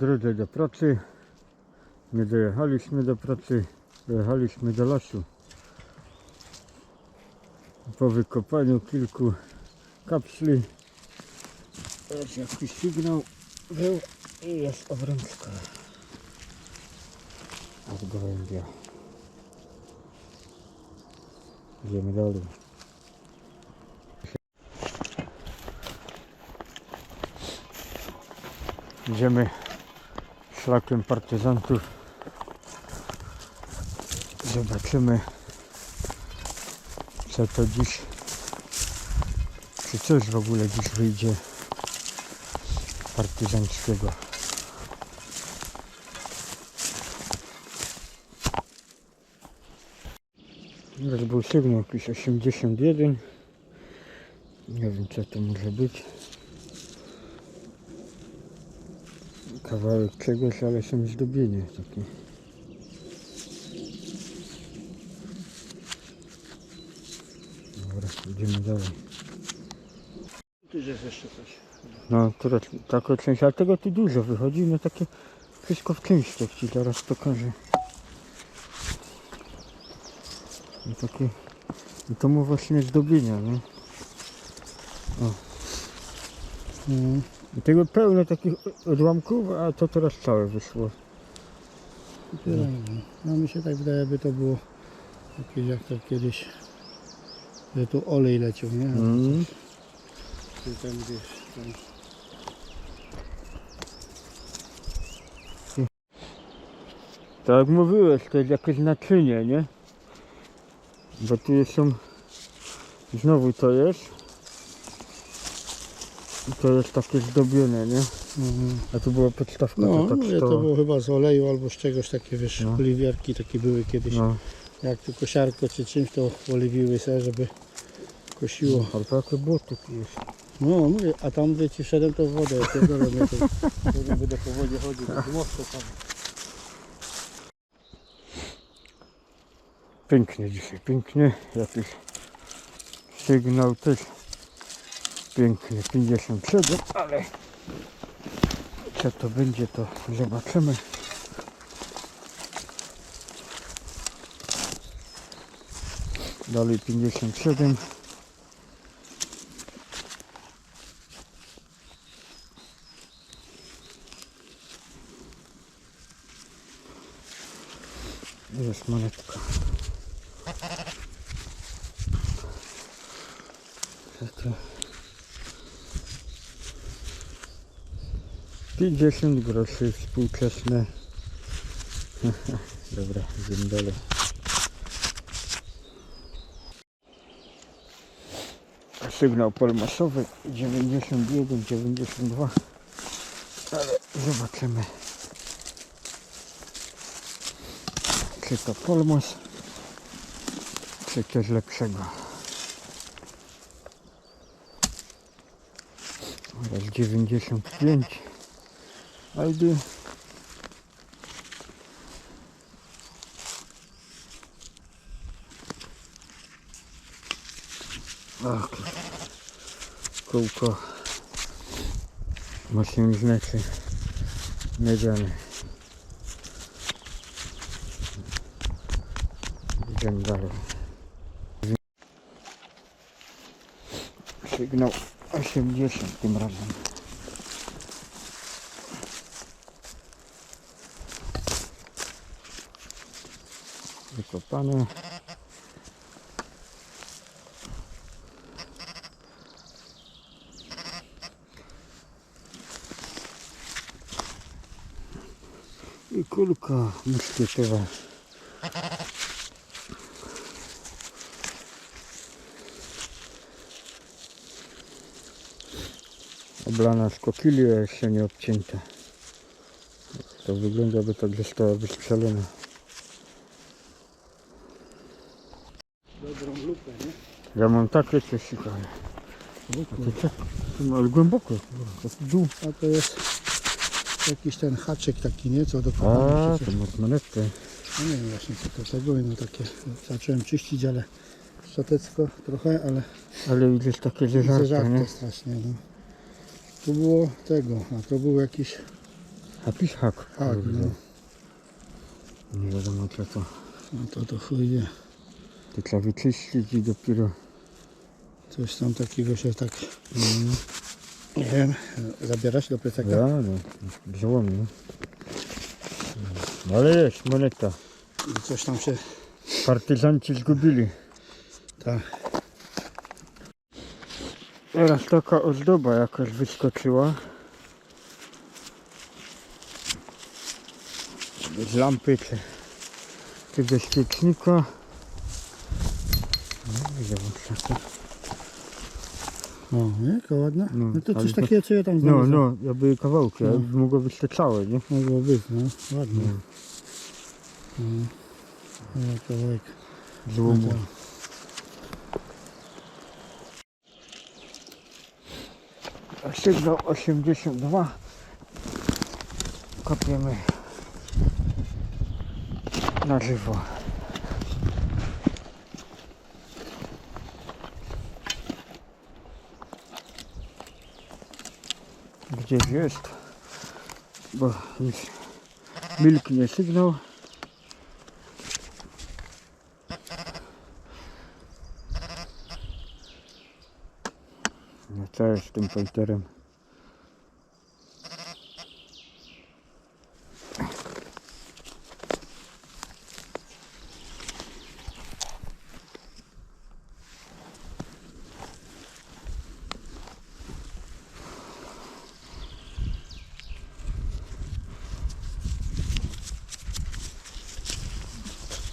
Drodze do pracy. Nie dojechaliśmy do pracy, dojechaliśmy do lasu. Po wykopaniu kilku kapsli jakiś sygnał był i jest obrączka od gołębia. Idziemy dalej. Idziemy szlakiem partyzantów. Zobaczymy co to dziś, czy coś w ogóle dziś wyjdzie partyzanckiego. Teraz był sygnał jakiś 81. Nie wiem co to może być. Kawałek czegoś, ale są zdobienia takie. Dobra, idziemy dalej. Tu jest jeszcze coś. No, teraz taka część, ale tego tu dużo wychodzi, no takie wszystko w częściach ci zaraz pokażę. No takie, no to mu właśnie zdobienia, nie? O. Mhm. I tego pełno takich odłamków, a to teraz całe wyszło. Tyle. No mi się tak wydaje, by to było jakieś jak to kiedyś, że tu olej leciał, nie? Mm. Tu tam gdzieś tam. Tak jak mówiłeś, to jest jakieś naczynie, nie? Bo tu są... Znowu to jest. I to jest takie zdobione, nie? Mhm. A tu była podstawka, No, to tak mówię, to było chyba z oleju albo z czegoś takie, wiesz, No. oliwiarki takie były kiedyś. No, Jak tu kosiarko czy czymś to oliwiły se, żeby kosiło. ale to jakie błoto tu jest. No mówię, a tam gdzie ci szedłem to w wodę, ja pierdolę mnie to. Będę po wodzie chodził, to mocno tam. Pięknie dzisiaj, pięknie. Jakiś sygnał też piękny, 57, ale co to będzie, to zobaczymy. Dalej 57. Jest monetka. To 50 groszy współczesne. Dobra, idziemy dalej. Sygnał polmasowy 91, 92. Ale zobaczymy. Czy to polmos, czy coś lepszego. Oraz 95 ID Ach, kółko. Maszyny znaczy. Miedziane idziemy dalej. Sygnał 80 tym razem wykopane i kulka muszkietowa. Oblana skokilia jeszcze nie obcięta. To wygląda by tak została wystrzelona ja mam takie coś ciekawe a to co? To Ale głęboko to dół A to jest jakiś ten haczyk taki, nie? Co do a to monetkę No nie wiem właśnie co to tego, no takie zacząłem czyścić, ale szczotecko trochę, ale ale widzisz takie zeżarte, nie? strasznie. No. Tu było tego, a to był jakiś Jakiś hak. Hak, no. Nie wiadomo co to. No to to chuj wie. To trzeba wyczyścić i dopiero... Coś tam takiego się tak, Mm. nie wiem, zabierać do plecaka. Ja, no. Złom, no. No ale jest, moneta. I coś tam się, Partyzanci zgubili. tak, Teraz taka ozdoba jakaś wyskoczyła. Z lampy czy, czy ze świecznika. No, widzę, wam się to- o, nie, jaka ładna. No, No, to ale coś to- takiego, co ja tam No, znalazłem. no, jakby kawałki, No. no. mogło być to całe, nie? Mogło być, no, ładnie. No. No. No, kawałek. Złomu. No Sygnał 82. Kopiemy na żywo. Gdzieś jest, bo już milknie sygnał. No co jest z tym pointerem?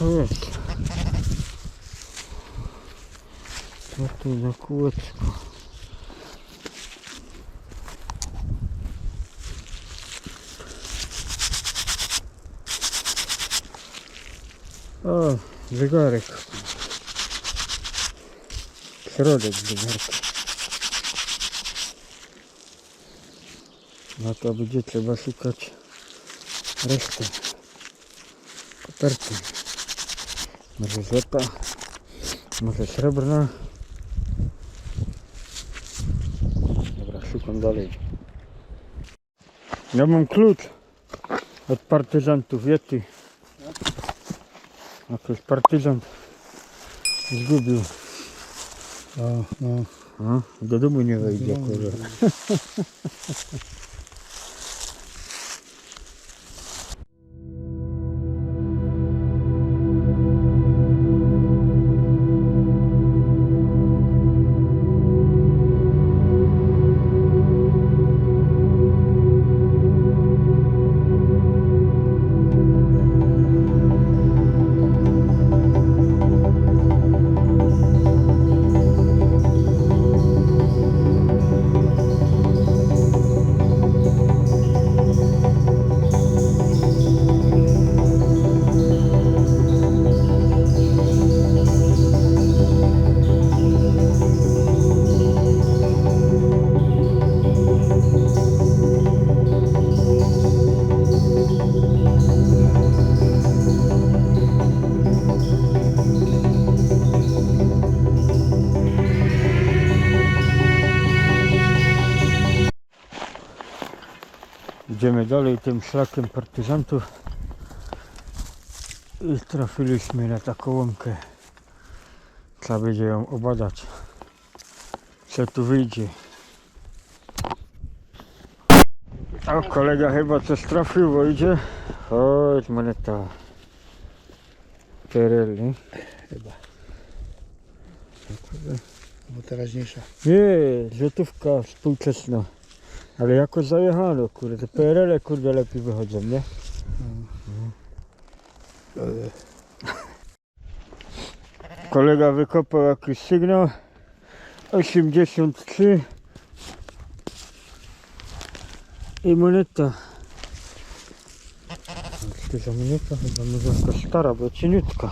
Co to jest? Co tu za kółeczko? O, zegarek. Środek zegarka. No to będzie trzeba szukać reszty. Koperty. Może złota, może srebrna. Dobra, szukam dalej. Ja mam klucz od partyzantów, Yeti. Jakiś partyzant zgubił. O, no. A, do domu nie wejdzie, No, kurwa. Idziemy dalej tym szlakiem partyzantów i trafiliśmy na taką łąkę. Trzeba będzie ją obadać. Co tu wyjdzie. O, kolega chyba coś trafił, bo idzie. Chodź, moneta. Nie? Chyba. Bo teraźniejsza. Nie, złotówka współczesna. Ale jakoś zajechano, kurde. Te PRL kurde lepiej wychodzą, nie? Kolega wykopał jakiś sygnał 83 i moneta za moneta? Chyba może jakaś stara, bo cieniutka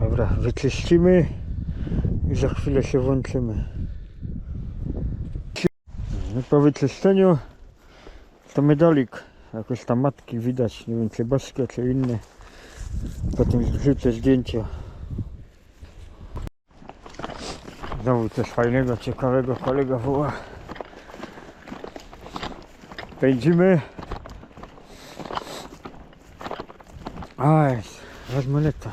Dobra, wyczyścimy i za chwilę się włączymy no po wyczyszczeniu to medalik. Jakoś tam matki widać, nie wiem czy boskie, czy inne. Potem wrzucę zdjęcia. Znowu coś fajnego, ciekawego kolega woła. Pędzimy. Aj, rozmoneta.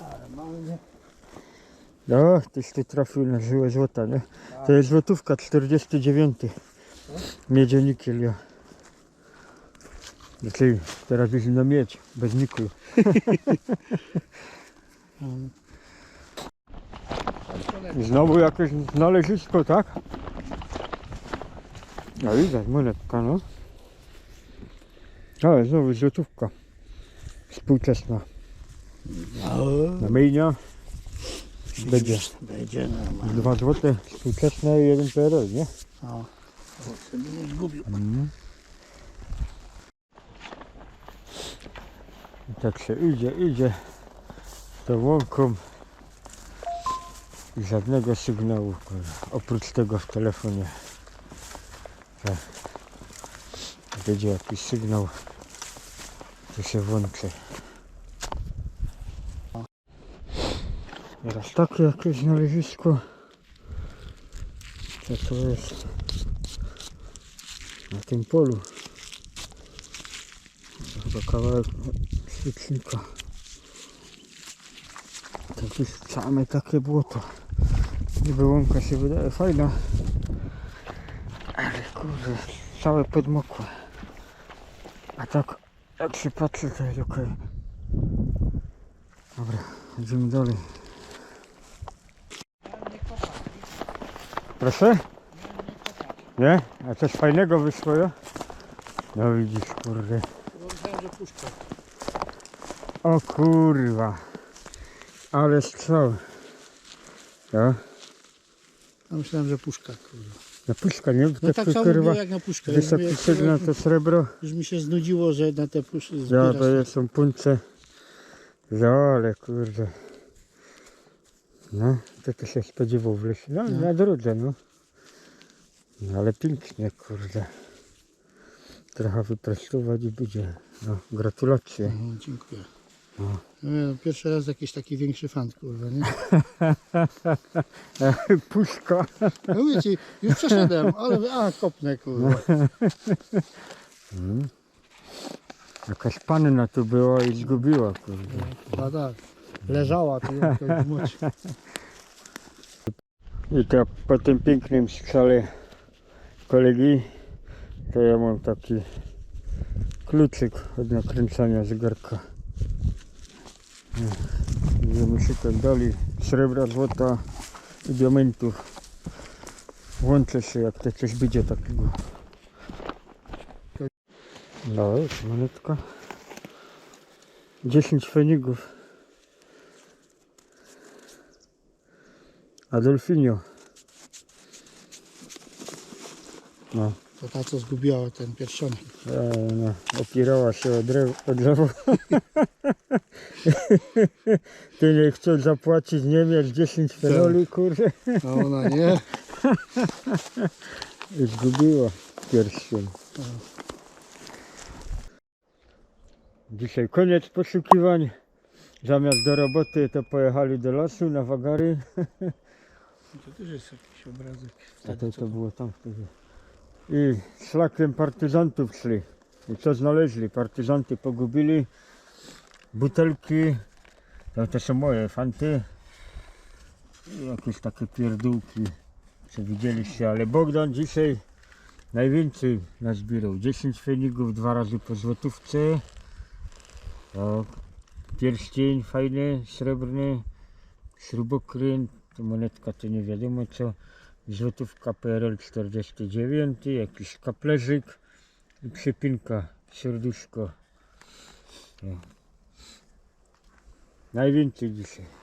Ale mamy. No, tyś tu trafił na żyłę złota, nie? To jest złotówka 49. Miedzionikiel, ja. Znaczy, teraz już na miedź, bez niklu. Znowu jakieś znalezisko, tak? No widać, monetka, no. Ale znowu złotówka. Współczesna. No, Na myjnia. Będzie. Będzie normalnie. Dwa złote współczesne i jeden PRL, nie? O, o, sobie nie zgubił. I tak się idzie, idzie tą łąką i żadnego sygnału, kurwa, oprócz tego w telefonie. Tak. Będzie jakiś sygnał, to się włączy. Teraz takie jakieś znalezisko. Co to jest? Na tym polu. Chyba kawałek świecznika. Gdzieś same takie błoto. Niby łąka się wydaje fajna. Ale kurde, całe podmokłe. A tak, jak się patrzy, to jest okej. Dobra, idziemy dalej. Proszę? Nie? A coś fajnego wyszło, ja? No widzisz, kurde. O kurwa. Ale strzał. Ja? Ja myślałem, że puszka, kurwa. Na puszka, nie? No tak samo kurwa. było jak na puszkę. Ja Wysoki sygnał to srebro. Już mi się znudziło, że na te puszki Ja, zbierasz. to jest- są punce. Ja, ale kurde. No, to się spodziewał w lesie. No, No. na drodze, no. no. Ale pięknie, kurde. Trochę wyprostować i będzie. No, gratulacje. Mhm, dziękuję. No. No, pierwszy raz jakiś taki większy fan, kurwa, nie? Puszka. Ja mówię ci, już przeszedłem, ale a, kopnę, kurwa. Mm. Jakaś panna tu była i zgubiła, kurde. A tak, leżała tu jakaś moc. I to po tym pięknym strzale kolegi, to ja mam taki kluczyk od nakręcania zegarka. Będziemy szukać dalej srebra, złota i diamentów. Łączę się jak to coś będzie takiego. No, jest monetka. 10 fenigów. Adolfinio. No, To ta, co zgubiła ten pierścionek. e, no opierała się o drzewo. O drzewo. Ty nie chcesz zapłacić Niemiec 10 fenoli, kurde. A ona nie? Zgubiła pierścień. Dzisiaj koniec poszukiwań. Zamiast do roboty to pojechali do lasu na wagary. To też jest jakiś obrazek. A to, to było tam wtedy. I szlakiem partyzantów szli. I co znaleźli? Partyzanty pogubili butelki. To, to są moje fanty. I jakieś takie pierdółki, co widzieliście. Ale Bogdan dzisiaj najwięcej nazbierał. 10 fenigów, dwa razy po złotówce. O, pierścień fajny, srebrny, śrubokręt, monetka to nie wiadomo co. Złotówka PRL 49, jakiś kaplerzyk i przypinka, serduszko. O. Najwięcej dzisiaj.